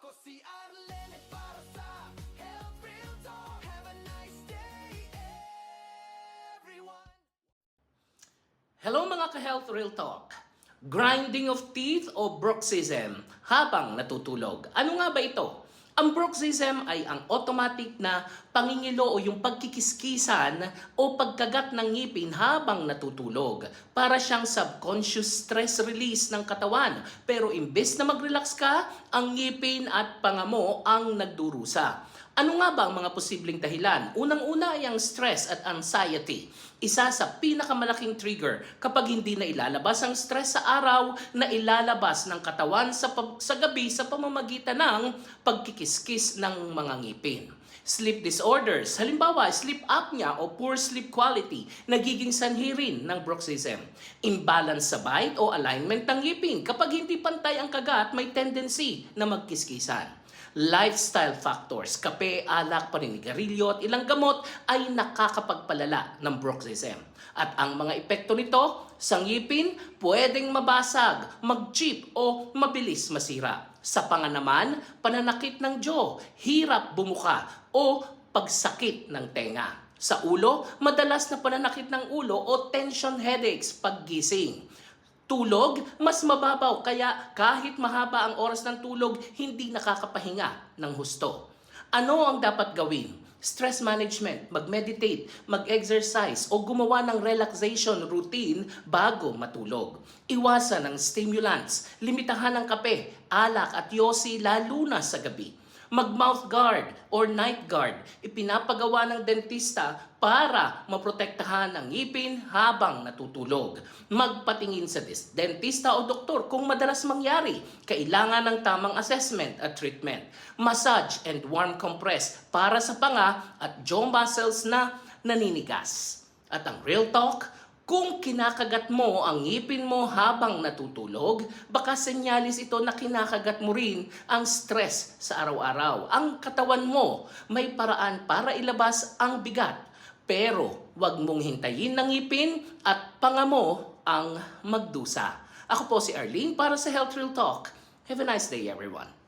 ako si Arlen para Health Real Talk. Have a nice day, everyone. Hello mga ka-Health Real Talk. Grinding of teeth o bruxism habang natutulog. Ano nga ba ito? Ang bruxism ay ang automatic na pangingilo o yung pagkikiskisan o pagkagat ng ngipin habang natutulog. Para siyang subconscious stress release ng katawan. Pero imbes na mag-relax ka, ang ngipin at pangamo ang nagdurusa. Ano nga ba ang mga posibleng dahilan? Unang-una ay ang stress at anxiety. Isa sa pinakamalaking trigger kapag hindi na ilalabas ang stress sa araw na ilalabas ng katawan sa, sa gabi sa pamamagitan ng pagkikiskis ng mga ngipin. Sleep disorders, halimbawa sleep apnea o poor sleep quality, nagiging sanhi rin ng bruxism. Imbalance sa bite o alignment ng ngipin. Kapag hindi pantay ang kagat, may tendency na magkiskisan lifestyle factors, kape, alak, paninigarilyo at ilang gamot ay nakakapagpalala ng bruxism. At ang mga epekto nito sa ngipin, pwedeng mabasag, mag-chip o mabilis masira. Sa panga naman, pananakit ng jaw, hirap bumuka o pagsakit ng tenga. Sa ulo, madalas na pananakit ng ulo o tension headaches paggising. Tulog, mas mababaw kaya kahit mahaba ang oras ng tulog, hindi nakakapahinga ng husto. Ano ang dapat gawin? Stress management, mag-meditate, mag-exercise o gumawa ng relaxation routine bago matulog. Iwasan ang stimulants, limitahan ang kape, alak at yosi lalo na sa gabi mag-mouth guard or night guard. Ipinapagawa ng dentista para maprotektahan ang ngipin habang natutulog. Magpatingin sa dentista o doktor kung madalas mangyari. Kailangan ng tamang assessment at treatment. Massage and warm compress para sa panga at jaw muscles na naninigas. At ang real talk, kung kinakagat mo ang ngipin mo habang natutulog, baka senyalis ito na kinakagat mo rin ang stress sa araw-araw. Ang katawan mo may paraan para ilabas ang bigat. Pero wag mong hintayin ng ngipin at panga mo ang magdusa. Ako po si Arlene para sa Health Real Talk. Have a nice day everyone.